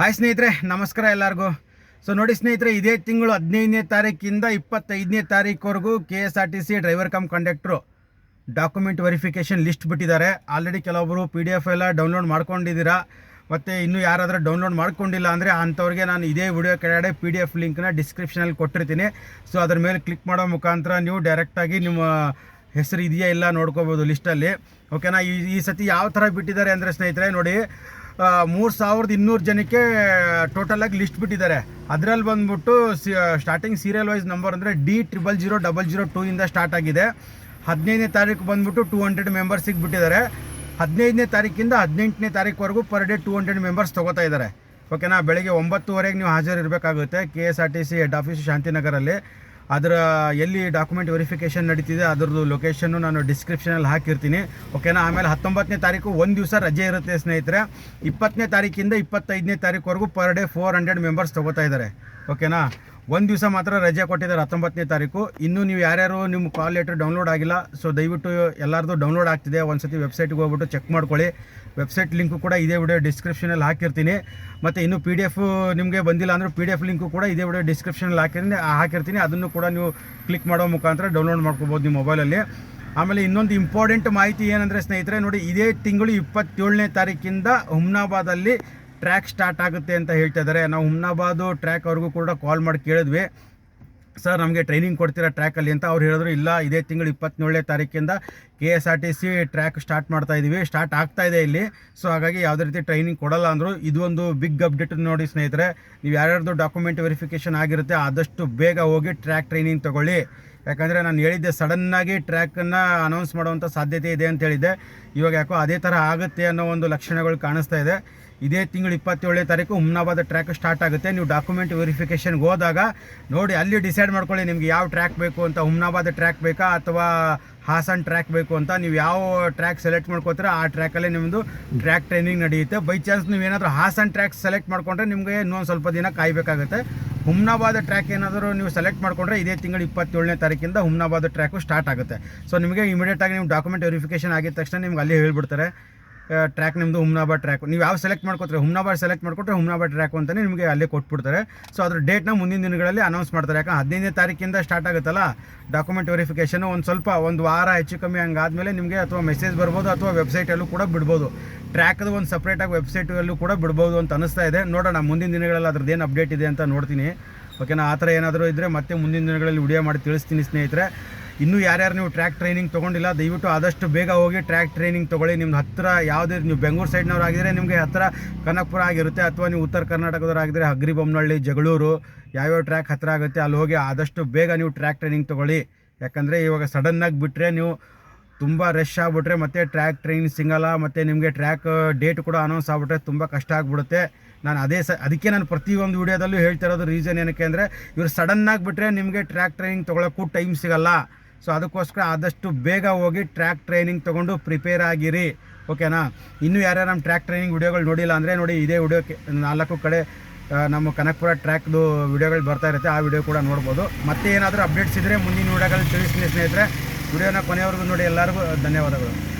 Hi ಸ್ನೇಹಿತರೆ. ನಮಸ್ಕಾರ ಎಲ್ಲರಿಗೂ. ಸೊ ನೋಡಿ ಸ್ನೇಹಿತರೆ, ಇದೇ ತಿಂಗಳು ಹದಿನೈದನೇ ತಾರೀಕಿಂದ ಇಪ್ಪತ್ತೈದನೇ ತಾರೀಕುವರೆಗೂ K S R T C driver cum conductor document verification list ಬಿಟ್ಟಿದ್ದಾರೆ. ಆಲ್ರೆಡಿ ಕೆಲವೊಬ್ಬರು ಪಿ ಡಿ ಎಫ್ ಎಲ್ಲ ಡೌನ್ಲೋಡ್ ಮಾಡ್ಕೊಂಡಿದ್ದೀರಾ? ಮತ್ತು ಇನ್ನೂ ಯಾರಾದರೂ ಡೌನ್ಲೋಡ್ ಮಾಡ್ಕೊಂಡಿಲ್ಲ ಅಂದರೆ ಅಂಥವ್ರಿಗೆ ನಾನು ಇದೇ ವಿಡಿಯೋ ಕೆಳಗಡೆ ಪಿ ಡಿ ಎಫ್ ಲಿಂಕ್ನ ಡಿಸ್ಕ್ರಿಪ್ಷನಲ್ಲಿ ಕೊಟ್ಟಿರ್ತೀನಿ. ಸೊ ಅದ್ರ ಮೇಲೆ ಕ್ಲಿಕ್ ಮಾಡೋ ಮುಖಾಂತರ ನೀವು ಡೈರೆಕ್ಟಾಗಿ ನಿಮ್ಮ ಹೆಸರು ಇದೆಯಾ ಇಲ್ಲ ನೋಡ್ಕೋಬೋದು ಲಿಸ್ಟಲ್ಲಿ ಓಕೆನಾ ಈ ಈ ಸತಿ ಯಾವ ಥರ ಬಿಟ್ಟಿದ್ದಾರೆ ಅಂದರೆ ಸ್ನೇಹಿತರೆ, ನೋಡಿ ಮೂರು ಸಾವಿರದ ಇನ್ನೂರು ಜನಕ್ಕೆ ಟೋಟಲಾಗಿ ಲಿಸ್ಟ್ ಬಿಟ್ಟಿದ್ದಾರೆ. ಅದರಲ್ಲಿ ಬಂದ್ಬಿಟ್ಟು C starting serial wise number ಅಂದರೆ D triple zero double zero two ಇಂದ ಸ್ಟಾರ್ಟ್ ಆಗಿದೆ. ಹದಿನೈದನೇ ತಾರೀಕು ಬಂದ್ಬಿಟ್ಟು ಟೂ ಹಂಡ್ರೆಡ್ ಮೆಂಬರ್ಸಿಗೆ ಬಿಟ್ಟಿದ್ದಾರೆ. ಹದಿನೈದನೇ ತಾರೀಕಿಂದ ಹದಿನೆಂಟನೇ ತಾರೀಕುವರೆಗೂ per day two hundred members ತೊಗೋತಾ ಇದ್ದಾರೆ. ಓಕೆನಾ ಬೆಳಗ್ಗೆ ಒಂಬತ್ತುವರೆಗೆ ನೀವು ಹಾಜರಿರಬೇಕಾಗುತ್ತೆ. K S R T C head office ಶಾಂತಿನಗರಲ್ಲಿ. ಅದರ ಎಲ್ಲಿ ಡಾಕ್ಯುಮೆಂಟ್ ವೆರಿಫಿಕೇಷನ್ ನಡೀತಿದೆ, ಅದರದ್ದು ಲೊಕೇಶನ್ನು ನಾನು ಡಿಸ್ಕ್ರಿಪ್ಷನಲ್ಲಿ ಹಾಕಿರ್ತೀನಿ. ಓಕೆನಾ ಆಮೇಲೆ ಹತ್ತೊಂಬತ್ತನೇ ತಾರೀಕು ಒಂದು ದಿವಸ ರಜೆ ಇರುತ್ತೆ ಸ್ನೇಹಿತರೆ. ಇಪ್ಪತ್ತನೇ ತಾರೀಕಿಂದ ಇಪ್ಪತ್ತೈದನೇ ತಾರೀಕುವರೆಗೂ per day four hundred members ತೊಗೋತಾ ಇದ್ದಾರೆ. ಓಕೆನಾ? ಒಂದು ದಿವಸ ಮಾತ್ರ ರಜೆ ಕೊಟ್ಟಿದ್ದಾರೆ ಹತ್ತೊಂಬತ್ತನೇ ತಾರೀಕು. ಇನ್ನೂ ನೀವು ಯಾರ್ಯಾರು ನಿಮ್ಮ ಕಾಲ್ ಲೆಟ್ರ್ ಡೌನ್ಲೋಡ್ ಆಗಿಲ್ಲ ಸೊ ದಯವಿಟ್ಟು ಎಲ್ಲರದು ಡೌನ್ಲೋಡ್ ಆಗ್ತಿದೆ. ಒಂದು ಸತಿ ವೆಬ್ಸೈಟ್ಗೆ ಹೋಗ್ಬಿಟ್ಟು ಚೆಕ್ ಮಾಡ್ಕೊಳ್ಳಿ. ವೆಬ್ಸೈಟ್ ಲಿಂಕು ಕೂಡ ಇದೇ ವಿಡಿಯೋ ಡಿಸ್ಕ್ರಿಪ್ಷನಲ್ಲಿ ಹಾಕಿರ್ತೀನಿ. ಮತ್ತು ಇನ್ನೂ ಪಿ ಡಿ ಎಫ್ ನಿಮಗೆ ಬಂದಿಲ್ಲ ಅಂದರೆ ಪಿ ಡಿ ಎಫ್ ಲಿಂಕು ಕೂಡ ಇದೇ ವಿಡಿಯೋ ಡಿಸ್ಕ್ರಿಪ್ಷನಲ್ಲಿ ಹಾಕಿರ್ತೀನಿ ಹಾಕಿರ್ತೀನಿ. ಅದನ್ನು ಕೂಡ ನೀವು ಕ್ಲಿಕ್ ಮಾಡೋ ಮುಖಾಂತರ ಡೌನ್ಲೋಡ್ ಮಾಡ್ಕೋಬೋದು ನಿಮ್ಮ ಮೊಬೈಲಲ್ಲಿ ಆಮೇಲೆ ಇನ್ನೊಂದು ಇಂಪಾರ್ಟೆಂಟ್ ಮಾಹಿತಿ ಏನಂದರೆ ಸ್ನೇಹಿತರೆ, ನೋಡಿ ಇದೇ ತಿಂಗಳು ಇಪ್ಪತ್ತೇಳನೇ ತಾರೀಕಿಂದ ಹುಮ್ನಾಬಾದಲ್ಲಿ ಟ್ರ್ಯಾಕ್ ಸ್ಟಾರ್ಟ್ ಆಗುತ್ತೆ ಅಂತ ಹೇಳ್ತಾ ಇದ್ದಾರೆ. ನಾವು ಹುಮ್ನಾಬಾದು ಟ್ರ್ಯಾಕ್ ಅವ್ರಿಗೂ ಕೂಡ ಕಾಲ್ ಮಾಡಿ ಕೇಳಿದ್ವಿ. ಸರ್, ನಮಗೆ ಟ್ರೈನಿಂಗ್ ಕೊಡ್ತೀರಾ ಟ್ರ್ಯಾಕಲ್ಲಿ ಅಂತ ಅವ್ರು ಹೇಳಿದ್ರು, ಇಲ್ಲ, ಇದೇ ತಿಂಗಳು ಇಪ್ಪತ್ತೇಳನೇ ತಾರೀಕಿಂದ K S R T C track start ಮಾಡ್ತಾ ಇದ್ದೀವಿ ಸ್ಟಾರ್ಟ್ ಆಗ್ತಾ ಇದೆ ಇಲ್ಲಿ. ಸೊ ಹಾಗಾಗಿ ಯಾವುದೇ ರೀತಿ ಟ್ರೈನಿಂಗ್ ಕೊಡಲ್ಲ ಅಂದರು ಇದೊಂದು ಬಿಗ್ ಅಪ್ಡೇಟ್ ನೋಡಿ ಸ್ನೇಹಿತರೆ. ನೀವು ಯಾರ್ಯಾರ್ದು ಡಾಕ್ಯುಮೆಂಟ್ ವೆರಿಫಿಕೇಷನ್ ಆಗಿರುತ್ತೆ, ಆದಷ್ಟು ಬೇಗ ಹೋಗಿ ಟ್ರ್ಯಾಕ್ ಟ್ರೈನಿಂಗ್ ತೊಗೊಳ್ಳಿ. ಯಾಕಂದರೆ ನಾನು ಹೇಳಿದ್ದೆ ಸಡನ್ನಾಗಿ ಟ್ರ್ಯಾಕನ್ನು ಅನೌನ್ಸ್ ಮಾಡುವಂಥ ಸಾಧ್ಯತೆ ಇದೆ ಅಂತ ಹೇಳಿದ್ದೆ. ಇವಾಗ ಯಾಕೋ ಅದೇ ಥರ ಆಗುತ್ತೆ ಅನ್ನೋ ಒಂದು ಲಕ್ಷಣಗಳು ಕಾಣಿಸ್ತಾ ಇದೆ. ಇದೇ ತಿಂಗಳು ಇಪ್ಪತ್ತೇಳನೇ ತಾರೀಕು ಹುಮ್ನಾಬಾದ ಟ್ರ್ಯಾಕ್ ಸ್ಟಾರ್ಟ್ ಆಗುತ್ತೆ. ನೀವು ಡಾಕ್ಯುಮೆಂಟ್ ವೆರಿಫಿಕೇಷನ್ಗೆ ಹೋದಾಗ ನೋಡಿ, ಅಲ್ಲಿ ಡಿಸೈಡ್ ಮಾಡ್ಕೊಳ್ಳಿ ನಿಮ್ಗೆ ಯಾವ ಟ್ರ್ಯಾಕ್ ಬೇಕು ಅಂತ ಹುಮ್ನಾಬಾದ ಟ್ರ್ಯಾಕ್ ಬೇಕಾ ಅಥವಾ ಹಾಸನ್ ಟ್ರ್ಯಾಕ್ ಬೇಕು ಅಂತ. ನೀವು ಯಾವ ಟ್ರ್ಯಾಕ್ ಸೆಲೆಕ್ಟ್ ಮಾಡ್ಕೋತೀರ ಆ ಟ್ರ್ಯಾಕಲ್ಲೇ ನಿಮ್ಮದು ಟ್ರ್ಯಾಕ್ ಟ್ರೈನಿಂಗ್ ನಡೆಯುತ್ತೆ. ಬೈ ಚಾನ್ಸ್ ನೀವು ಏನಾದರೂ ಹಾಸನ್ ಟ್ರ್ಯಾಕ್ ಸೆಲೆಕ್ಟ್ ಮಾಡ್ಕೊಂಡ್ರೆ ನಿಮಗೆ ಇನ್ನೊಂದು ಸ್ವಲ್ಪ ದಿನ ಕಾಯಬೇಕಾಗುತ್ತೆ. ಹುಮ್ನಾಬಾದ್ ಟ್ರ್ಯಾಕ್ ಏನಾದರೂ ನೀವು ಸೆಲೆಕ್ಟ್ ಮಾಡಿಕೊಂಡ್ರೆ ಇದೇ ತಿಂಗಳು ಇಪ್ಪತ್ತೇಳನೇ ತಾರೀಕಿಂದ ಹುಮ್ನಾಬಾದ್ ಟ್ರ್ಯಾಕು ಸ್ಟಾರ್ಟ್ ಆಗುತ್ತೆ. ಸೊ ನಿಮಗೆ ಇಮಿಡಿಯೇಟಾಗಿ ನೀವು ಡಾಕ್ಯುಮೆಂಟ್ ವೆರಿಫಿಕೇಷನ್ ಆಗಿದ ತಕ್ಷಣ ನಿಮ್ಗೆ ಅಲ್ಲಿ ಹೇಳ್ಬಿಡ್ತಾರೆ. ಟ್ರ್ಯಾಕ್ ನಿಮ್ಮದು ಹುಮ್ನಾಬಾದ್ ಟ್ರ್ಯಾಕ್ ನೀವು ಯಾವ ಸೆಲೆಕ್ಟ್ ಮಾಡ್ಕೊತಾರೆ? ಹುಮ್ನಾಬಾದ್ ಸೆಲೆಕ್ಟ್ ಮಾಡ್ಕೊಟ್ರೆ ಹುಮ್ನಾಬಾದ್ ಟ್ರ್ಯಾಕ್ ಅಂತಲೇ ನಿಮಗೆ ಅಲ್ಲೇ ಕೊಟ್ಬಿಡ್ತಾರೆ. ಸೊ ಅದ್ರ ಡೇಟ್ನ ಮುಂದಿನ ದಿನಗಳಲ್ಲಿ ಅನೌನ್ಸ್ ಮಾಡ್ತಾರೆ. ಯಾಕಂದ್ರೆ ಹದಿನೈದನೇ ತಾರೀಕಿಂದ ಸ್ಟಾರ್ಟ್ ಆಗುತ್ತಲ್ಲ? ಡಾಕ್ಯುಮೆಂಟ್ ವೆರಿಫಿಕೇಷನ್ ಒಂದು ಸ್ವಲ್ಪ, ಒಂದು ವಾರ ಹೆಚ್ಚು ಕಮ್ಮಿ ಹಂಗಾದ್ಮೇಲೆ ನಿಮಗೆ ಅಥವಾ ಮೆಸೇಜ್ ಬರ್ಬೋದು, ಅಥವಾ ವೆಬ್ಸೈಟಲ್ಲೂ ಕೂಡ ಬಿಡ್ಬೋದು. ಟ್ರ್ಯಾಕ್ದು ಒಂದು ಸಪ್ರೇಟಾಗಿ ವೆಬ್ಸೈಟಲ್ಲೂ ಕೂಡ ಬಿಡ್ಬೋದು ಅಂತ ಅನಿಸ್ತಾ ಇದೆ. ನೋಡೋಣ, ಮುಂದಿನ ದಿನಗಳಲ್ಲಿ ಅದ್ರದ್ದು ಏನು ಅಪ್ಡೇಟ್ ಇದೆ ಅಂತ ನೋಡ್ತೀನಿ. ಓಕೆನಾ ಆ ಥರ ಏನಾದರೂ ಇದ್ದರೆ ಮತ್ತೆ ಮುಂದಿನ ದಿನಗಳಲ್ಲಿ ವಿಡಿಯೋ ಮಾಡಿ ತಿಳಿಸ್ತೀನಿ ಸ್ನೇಹಿತರೆ. ಇನ್ನೂ ಯಾರ್ಯಾರು ನೀವು ಟ್ರ್ಯಾಕ್ ಟ್ರೈನಿಂಗ್ ತೊಗೊಂಡಿಲ್ಲ, ದಯವಿಟ್ಟು ಆದಷ್ಟು ಬೇಗ ಹೋಗಿ ಟ್ರ್ಯಾಕ್ ಟ್ರೈನಿಂಗ್ ತೊಗೊಳ್ಳಿ. ನಿಮ್ಮ ಹತ್ತಿರ ಯಾವುದೇ ನೀವು ಬೆಂಗಳೂರು ಸೈಡ್ನವ್ರು ಆಗಿದ್ರೆ ನಿಮಗೆ ಹತ್ತಿರ ಕನಕಪುರ ಆಗಿರುತ್ತೆ, ಅಥವಾ ನೀವು ಉತ್ತರ ಕರ್ನಾಟಕದವ್ರು ಆಗಿದ್ರೆ ಹಗ್ರಿಬೊಮ್ಮನಹಳ್ಳಿ ಜಗಳೂರು, ಯಾವ್ಯಾವ ಟ್ರ್ಯಾಕ್ ಹತ್ತಿರ ಆಗುತ್ತೆ, ಅಲ್ಲಿ ಹೋಗಿ ಆದಷ್ಟು ಬೇಗ ನೀವು ಟ್ರ್ಯಾಕ್ ಟ್ರೈನಿಂಗ್ ತೊಗೊಳ್ಳಿ. ಯಾಕಂದರೆ ಇವಾಗ ಸಡನ್ನಾಗಿ ಬಿಟ್ಟರೆ ನೀವು ತುಂಬ ರಶ್ ಆಗಿಬಿಟ್ರೆ ಮತ್ತೆ ಟ್ರ್ಯಾಕ್ ಟ್ರೈನ್ ಸಿಗಲ್ಲ, ಮತ್ತು ನಿಮಗೆ ಟ್ರ್ಯಾಕ್ ಡೇಟ್ ಕೂಡ ಅನೌನ್ಸ್ ಆಗಿಬಿಟ್ರೆ ತುಂಬ ಕಷ್ಟ ಆಗಿಬಿಡುತ್ತೆ. ನಾನು ಅದೇ ಸ, ಅದಕ್ಕೆ ನಾನು ಪ್ರತಿಯೊಂದು ವಿಡಿಯೋದಲ್ಲೂ ಹೇಳ್ತಾ ಇರೋದು ರೀಸನ್ ಏನಕ್ಕೆ ಅಂದರೆ, ಇವರು ಸಡನ್ನಾಗಿ ಬಿಟ್ಟರೆ ನಿಮಗೆ ಟ್ರ್ಯಾಕ್ ಟ್ರೈನಿಂಗ್ ತೊಗೊಳಕ್ಕೂ ಟೈಮ್ ಸಿಗಲ್ಲ. ಸೊ ಅದಕ್ಕೋಸ್ಕರ ಆದಷ್ಟು ಬೇಗ ಹೋಗಿ ಟ್ರ್ಯಾಕ್ ಟ್ರೈನಿಂಗ್ ತೊಗೊಂಡು ಪ್ರಿಪೇರ್ ಆಗಿರಿ. ಓಕೆನಾ ಇನ್ನೂ ಯಾರ್ಯಾರು ನಮ್ಮ ಟ್ರ್ಯಾಕ್ ಟ್ರೈನಿಂಗ್ ವಿಡಿಯೋಗಳು ನೋಡಿಲ್ಲ ಅಂದರೆ ನೋಡಿ, ಇದೇ ವಿಡಿಯೋಕ್ಕೆ ನಾಲ್ಕು ಕಡೆ ನಮ್ಮ ಕನಕಪುರ ಟ್ರ್ಯಾಕ್ದು ವಿಡಿಯೋಗಳು ಬರ್ತಾ ಇರುತ್ತೆ. ಆ ವಿಡಿಯೋ ಕೂಡ ನೋಡ್ಬೋದು. ಮತ್ತೆ ಏನಾದರೂ ಅಪ್ಡೇಟ್ಸ್ ಇದ್ದರೆ ಮುಂದಿನ ವಿಡಿಯೋಗಳು ತಿಳಿಸ್ತೀನಿ ಸ್ನೇಹಿತರೆ. ವಿಡಿಯೋನ ಕೊನೆಯವರೆಗೂ ನೋಡಿ. ಎಲ್ಲರಿಗೂ ಧನ್ಯವಾದಗಳು.